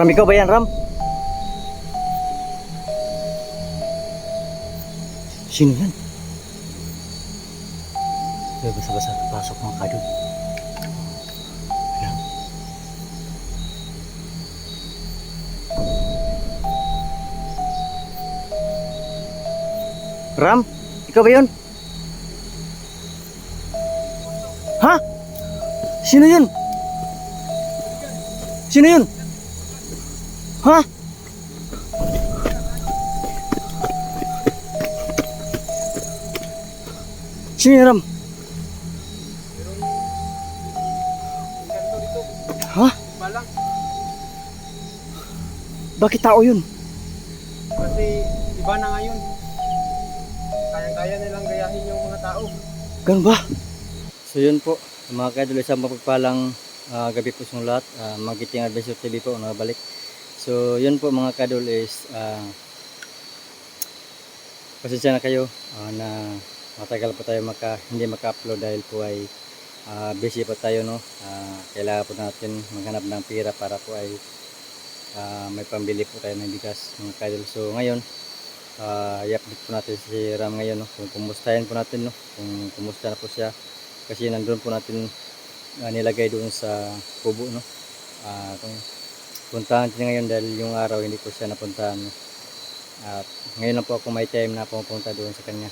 Ram, ikaw ba yan, Ram? Sino yan? Kaya basa-basa pasok mga. Ayan. Ram, ikaw ba yun? Ha? Sino yun? Sino yun? Ha? Sino yun, Ram? Ha? Balang. Bakit tao yun? Kasi iba na ngayon. Kayang-kaya nilang gayahin yung mga tao. Ganun ba? So yun po, mga kaidol, isang mapagpalang ah, gabi po sa lahat. Uh, Magiting Adventure TV po, nabalik. So yun po mga kaidol is ah, pasensya na kayo ah, na matagal po tayo maka, hindi maka-upload dahil po ay ah, busy po tayo no. Ah, kailangan po natin maghanap ng pira para po ay ah, may pambili po tayo ng bigas mga kaidol. So ngayon, uh, i-update po natin si Ram ngayon no? kung kumustahin po natin no? kung kumusta na po siya kasi nandun po natin uh, nilagay doon sa kubo no? uh, kung puntahan natin ngayon dahil yung araw hindi po siya napuntahan at ngayon lang po ako may time na pumunta doon sa kanya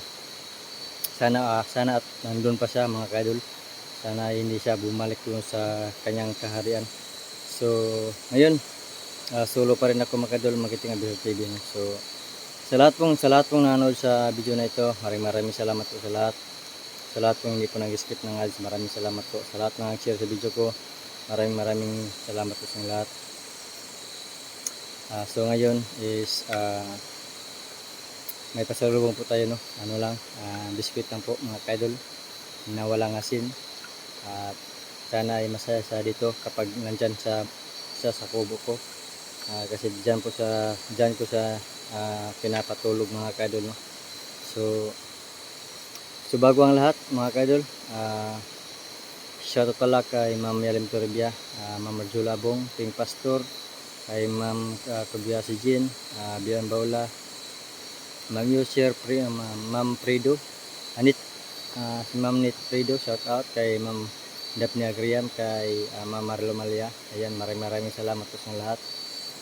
sana uh, sana at nandun pa siya mga kadol sana hindi siya bumalik doon sa kanyang kaharian so ngayon uh, solo pa rin ako mga kadol magiting no? so sa lahat pong sa lahat pong nanood sa video na ito, maraming maraming salamat po sa lahat. Sa lahat pong hindi po nag-skip ng ads, maraming salamat po. Sa lahat ng nag-share sa video ko, maraming maraming salamat po sa lahat. Ah, so ngayon is ah, may pasalubong po tayo no. Ano lang, ah, biscuit lang po mga kaidol na walang asin. At sana ay masaya sa dito kapag nandyan sa siya sa kubo ko. Ah, kasi diyan po sa diyan ko sa ah, pinapatulog mga kadol no? so so bago ang lahat mga kadol uh, shoutout pala kay ma'am Yalim Toribia uh, ma'am Marjula Bong Ping Pastor kay ma'am. Uh, Kubiasi Jean uh, Bian Baula. Ma'am Yosher Pri, uh, ma'am Fredo. Anit uh, si ma'am Nit Fredo shoutout kay ma'am Daphne Agriam kay uh, ma'am Marlo Malia. Ayan maraming maraming salamat po sa lahat.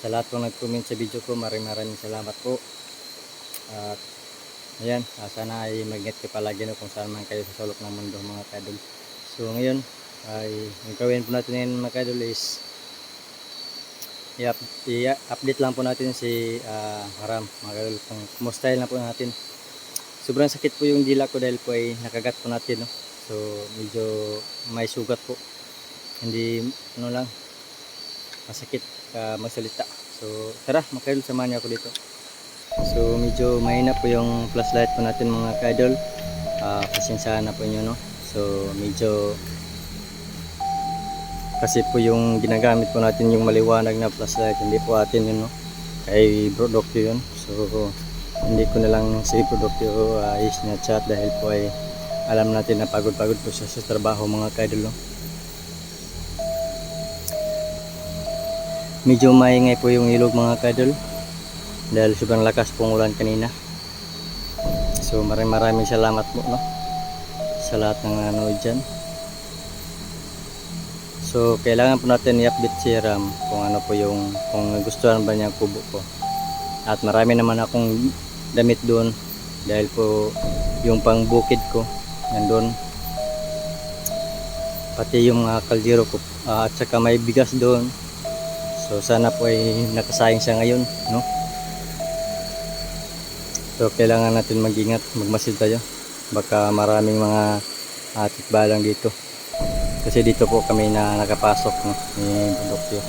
Sa lahat pong nag-comment sa video ko maraming maraming salamat po. At ayan ah, sana ay mag-get kayo palagi no, kung saan man kayo sa sulok ng mundo mga kadol so ngayon ay ang gawin po natin ngayon mga kadol is i-update lang po natin si ah, Haram mga kadol kung kumustahin lang po natin sobrang sakit po yung dila ko dahil po ay nakagat po natin no? so medyo may sugat po hindi ano lang masakit ka magsalita. So, tara, mga kaidol, samahan niyo ako dito. So, medyo mahina po yung flashlight po natin mga kaidol. Uh, pasensyahan na po inyo, no? So, medyo kasi po yung ginagamit po natin yung maliwanag na flashlight, hindi po atin yun, no? Kay produkto yun. So, hindi ko na lang si produkto uh, is na chat dahil po ay alam natin na pagod-pagod po siya sa trabaho mga kaidol, no? medyo maingay po yung ilog mga kadol dahil sobrang lakas pong ulan kanina so maraming maraming salamat po no sa lahat ng nanood dyan so kailangan po natin i-update si Ram kung ano po yung kung gustuhan ba niya kubo ko at marami naman akong damit doon dahil po yung pang bukid ko nandun pati yung mga kaldero ko ah, at saka may bigas doon So sana po ay nakasayang siya ngayon, no? So kailangan natin mag-ingat, magmasid tayo. Baka maraming mga atik balang dito. Kasi dito po kami na nakapasok, no? Ni produkto.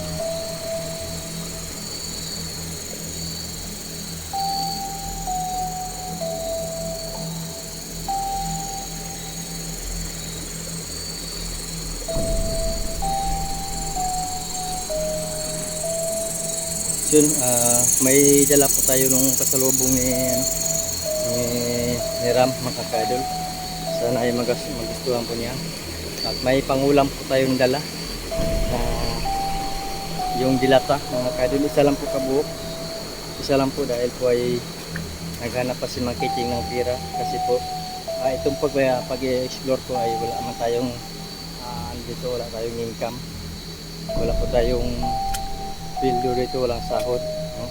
Yun, ah, may dala po tayo nung kasalubong ni, ni, ni Ram, mga kadol. Sana ay magustuhan po niya. At may pangulam po tayong dala. na yung dilata mga kadol isa lang po kabuo isa lang po dahil po ay naghanap pa si Mang Kiching ng pira kasi po ah, itong pag, pag explore po ay wala man tayong ah, ano dito wala tayong income wala po tayong pildo dito walang sahod no?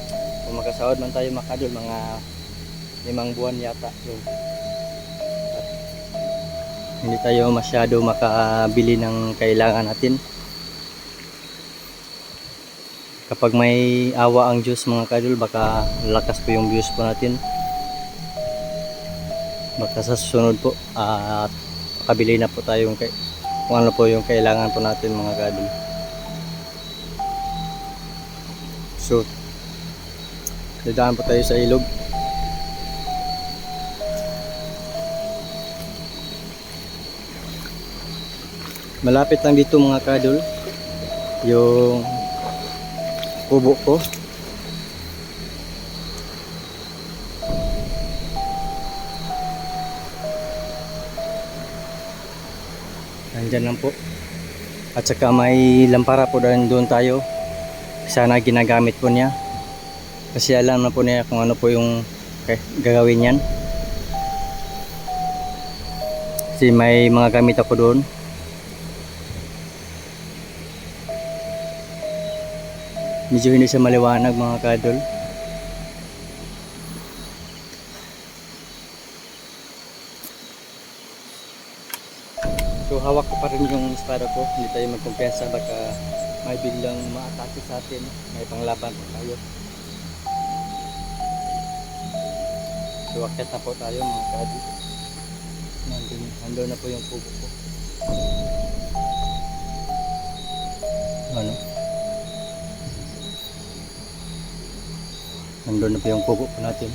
kung makasahod man tayo makadol mga limang buwan yata At hindi tayo masyado makabili ng kailangan natin. Kapag may awa ang Diyos mga kadol baka lakas po yung views po natin. Baka sa susunod po at makabili na po tayo kay, kung ano po yung kailangan po natin mga kadol so dadaan po tayo sa ilog malapit lang dito mga kadol yung kubo ko. Nandyan lang po. At saka may lampara po doon, tayo. Sana ginagamit po niya. Kasi alam na po niya kung ano po yung eh, gagawin niyan. Kasi may mga gamit ako doon medyo hindi siya maliwanag mga kadol so hawak ko pa rin yung espada ko. Hindi tayo magkumpiyansa. Baka may biglang maatake sa atin. May panglaban pa tayo. So akit na po tayo mga kadol nandun, nandun na po yung kubo ko. Ano nandun na po yung kubo po natin.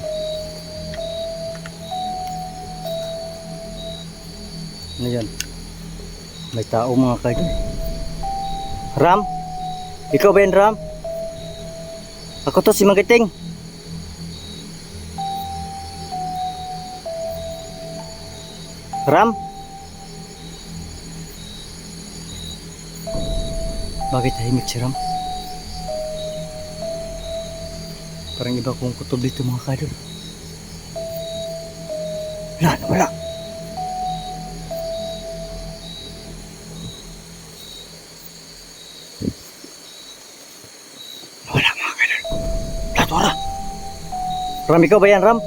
Ano yan? May tao mga kaidol Ram? Ikaw ba yan Ram? Ako to si Magiting. Ram? Bakit tahimik si Ram Parang iba kong kutob dito mga kadol. Wala, wala. Wala mga kadol. Wala. Ram, ikaw ba yan, Ram?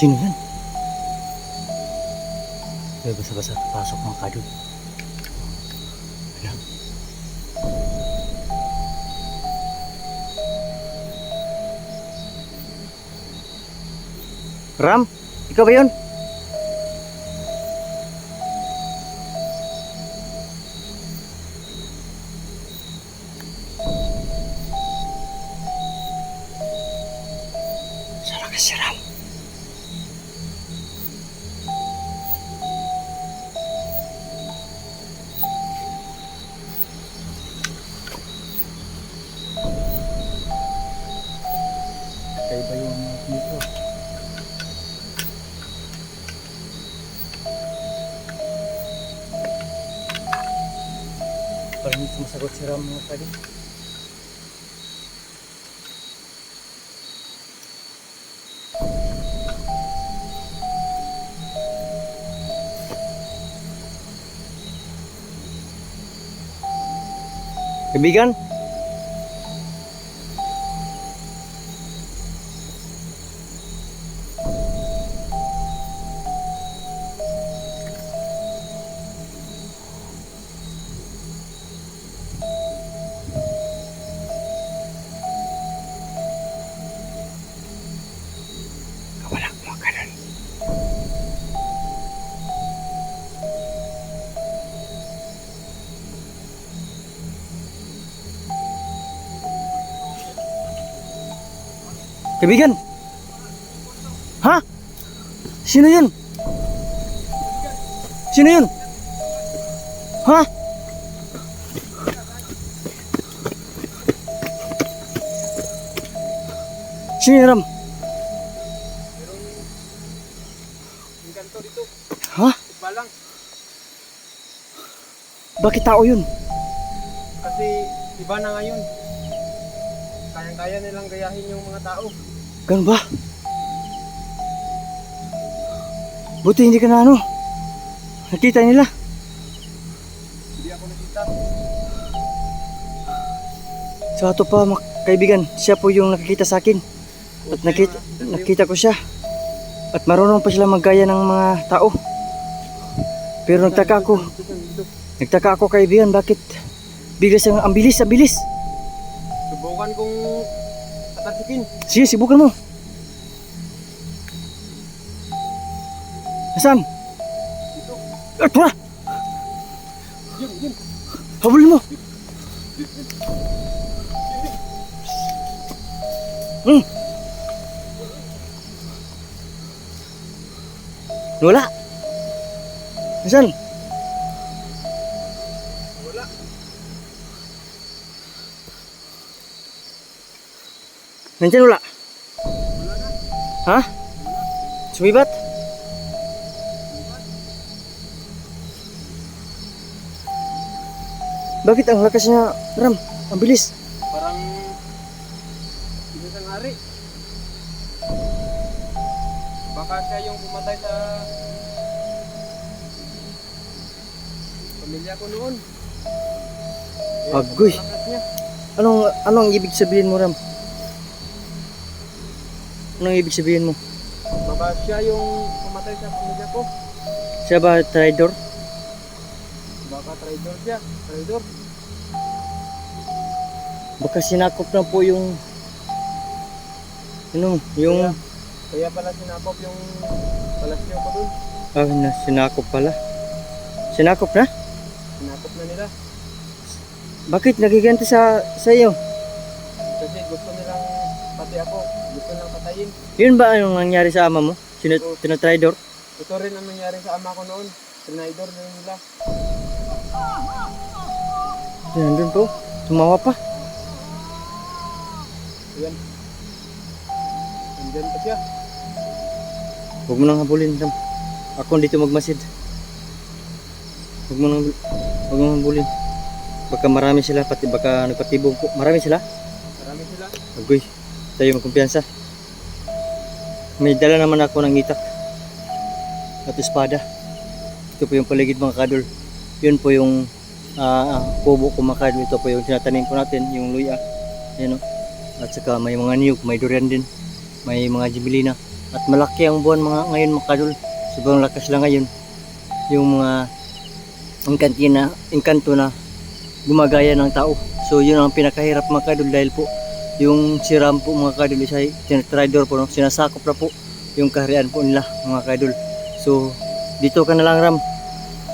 Sino yan? Basa-basa. Pasok mga kadol. Ram, ikaw ba yun? Parang sumasagot si Ram mga pwede. Kaibigan? Kaibigan! Ha? Sino yun? Sino yun? Ha? Sino yun, Ram? Ha? Balang. Bakit tao yun? Kasi iba na ngayon. Kayang-kaya nilang gayahin yung mga tao. Ganun ba? Buti hindi ka na ano. Nakita nila. Hindi ako nakita. Sa ato pa mga kaibigan, siya po yung nakikita sa akin. At nakita, nakita ko siya. At marunong pa sila maggaya ng mga tao. Pero nagtaka ako, nagtaka ako kaibigan, bakit bigla siyang ang bilis, ang bilis. Subukan kong atasikin. Sige, sibukan mo. Nasaan? Dito. Ah, tara! Yun, yun. Habulin mo! Hmm. Wala. Nasaan? Wala. Nandiyan wala. Ha? Sumibat? Bakit ang lakas niya, Ram? Ang bilis. Parang isang hari. Baka siya yung pumatay sa pamilya ko noon. Agoy. Anong anong ibig sabihin mo, Ram? Anong ibig sabihin mo? Baka siya yung pumatay sa pamilya ko. Siya ba traidor? Baka traitor siya. Traitor. Baka sinakop na po yung ano, yung Kaya, kaya pala sinakop yung palasyo ko dun. ah, na, sinakop pala. Sinakop na? Sinakop na nila. Bakit nagiganti sa sa iyo? Pati ako. Gusto nilang patayin. Yun ba ang nangyari sa ama mo? Sino Oo. tinatraidor? Ito rin ang nangyari sa ama ko noon. Trinaidor din nila. Nandun po. Tumawa pa. Ayan. Nandyan pa siya. Huwag mo nang habulin, Ram. Ako dito magmasid. Huwag mo nang huwag mo nang habulin. Baka marami sila, pati baka nagpatibong po. Marami sila? Marami sila. Agoy, tayo magkumpiyansa. May dala naman ako ng itak at espada. Ito po yung paligid mga kadol. Yun po yung ah, kubo ko mga kadol. Ito po yung tinatanim po natin, yung luya. Yan o. At saka may mga niyog, may durian din. May mga jibilina. At malaki ang buwan mga ngayon mga kadol. Sobrang lakas lang ngayon. Yung mga engkantina, engkanto na gumagaya ng tao. So yun ang pinakahirap mga kadol dahil po yung si Ram po mga kadol isa tinatrador po no? sinasakop na po yung kaharian po nila mga kadol. So dito ka na lang Ram.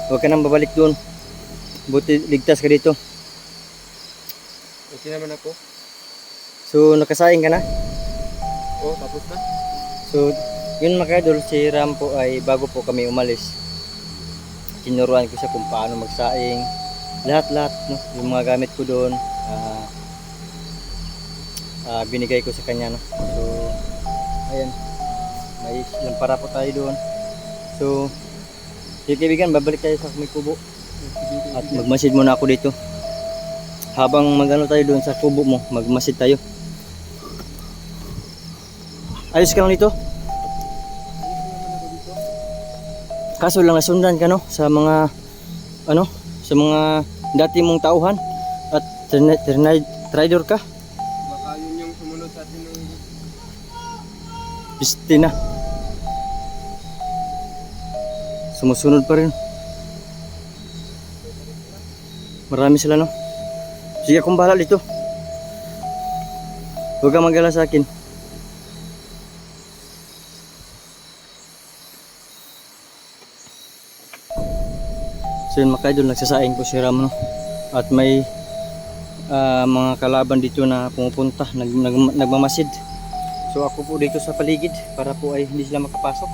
Huwag ka nang babalik doon. Buti ligtas ka dito. Okay naman ako. So nakasaing ka na. Oh, tapos na. So yun mga kadol si Ram po ay bago po kami umalis. Tinuruan ko siya kung paano magsaing. Lahat-lahat no, yung mga gamit ko doon. ah, ah, binigay ko sa kanya no. So ayan. May lampara po tayo doon. So sige kaibigan, babalik tayo sa may kubo. At magmasid muna ako dito. Habang magano tayo doon sa kubo mo, magmasid tayo. Ayos ka lang dito? Kaso lang nasundan ka no sa mga ano sa mga dati mong tauhan at trader ka. Yun yung sumunod sa atin ng Piste na. Sumusunod pa rin. Marami sila no. Sige akong bahala dito. Huwag kang magala sa akin. So yun mga kaidol, nagsasaing po si Ram? At may ah, mga kalaban dito na pumupunta, nag, nag, nagmamasid. So ako po dito sa paligid para po ay hindi sila makapasok.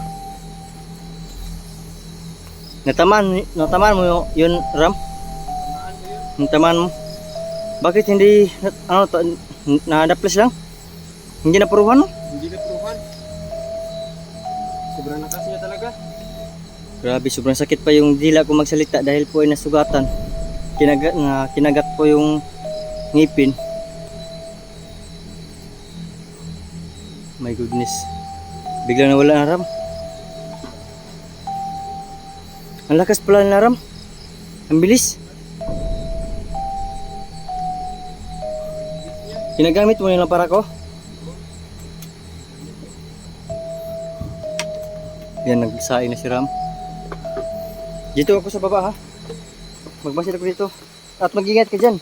Nataman, nataman mo yun, Ram? Nataman mo? Bakit hindi, ano, ta, na-adaplas lang? Hindi na puruhan no? Hindi na pruhan. Sobrang lakas niya talaga. Grabe, sobrang sakit pa yung dila ko magsalita dahil po ay nasugatan. kinagat, na, kinagat po yung ngipin. My goodness. Biglang nawala na ram. Ang lakas pala na ram. Ang bilis. Ginagamit mo nila para ko? Yan, nagsaing na si Ram. Dito ako sa baba ha. Magbasid ako dito. At mag-ingat ka dyan.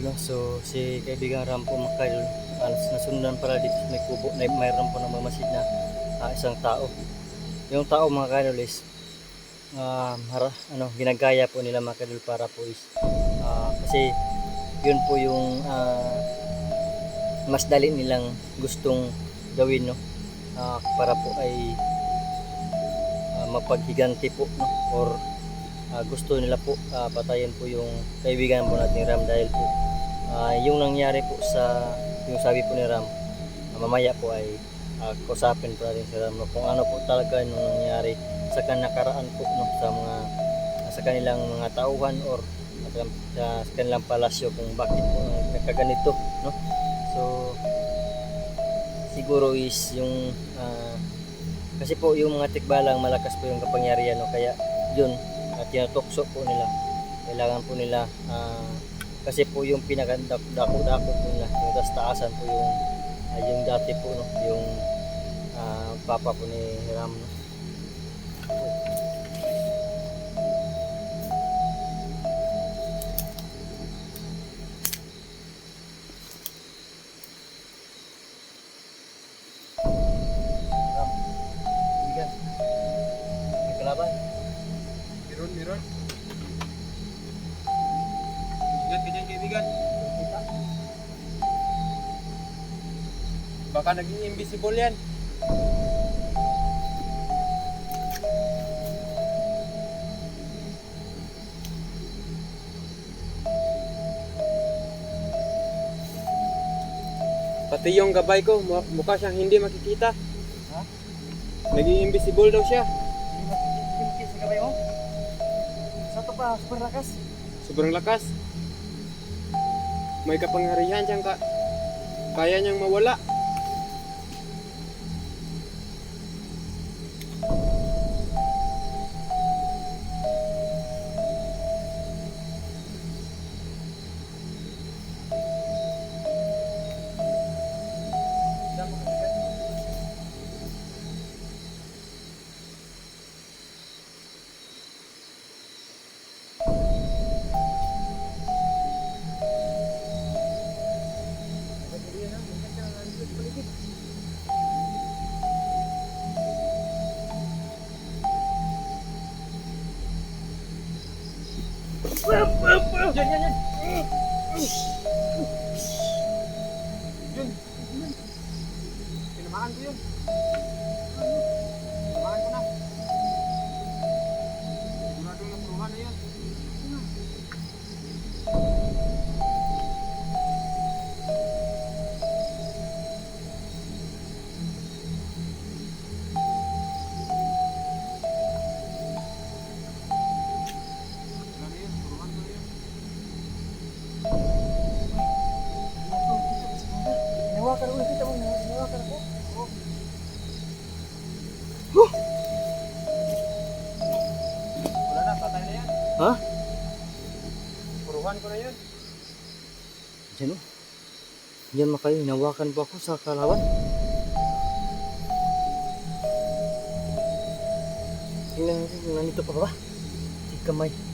No? so si kaibigan Ram po mga kadol, ah, nasundan pala dito may kubo, na mayroon po na mamasid na ah, isang tao. Yung tao mga kadol is, hara, ano, ginagaya po nila mga kadol para po is, ah, kasi yun po yung ah, mas dali nilang gustong gawin no Ah, para po ay ah, mapaghiganti po no or ah, gusto nila po ah, patayin po yung kaibigan po natin Ram dahil po ah, yung nangyari po sa yung sabi po ni Ram ah, mamaya po ay uh, kusapin po natin si Ram no, kung ano po talaga nung nangyari sa kanakaraan po no, sa mga ah, sa kanilang mga tauhan or sa, sa kanilang palasyo kung bakit po nagkaganito no. So siguro is yung ah, kasi po yung mga tikbalang malakas po yung kapangyarihan no kaya yun at tinutokso po nila. Kailangan po nila ah, kasi po yung pinakadako-dako po nila yung tas taasan po yung ah, yung dati po no? Yung ah, papa po ni Ram no naging invisible yan. Pati yung gabay ko, mu- mukha siyang hindi makikita. Ha? Naging invisible daw siya. Hindi mo sa gabay mo? Sa to pa, super lakas. Sobrang lakas. May kapangyarihan siyang ka kaya niyang mawala. jangan jangan Diyan o. Yan mga kayo, hinawakan po ako sa kalawan. Tingnan nandito pa ba. Si kamay.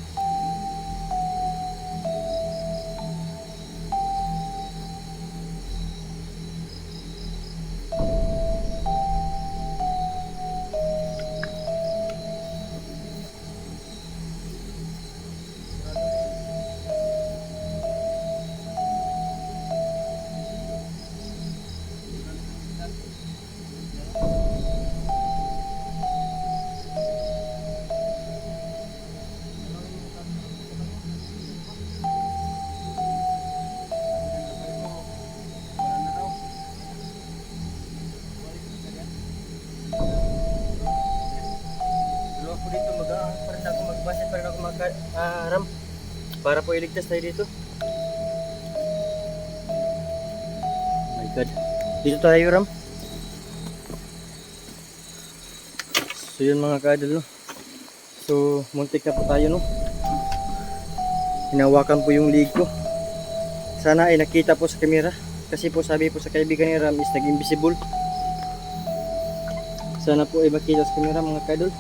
Mag ah, ram. Para po iligtas tayo dito. Oh my God. Dito tayo, Ram. So yun mga kadal, no? So, muntik na po tayo, no? Hinawakan po yung leg ko. Sana ay nakita po sa camera. Kasi po sabi po sa kaibigan ni Ram is nag-invisible. Sana po ay makita sa camera mga kadol.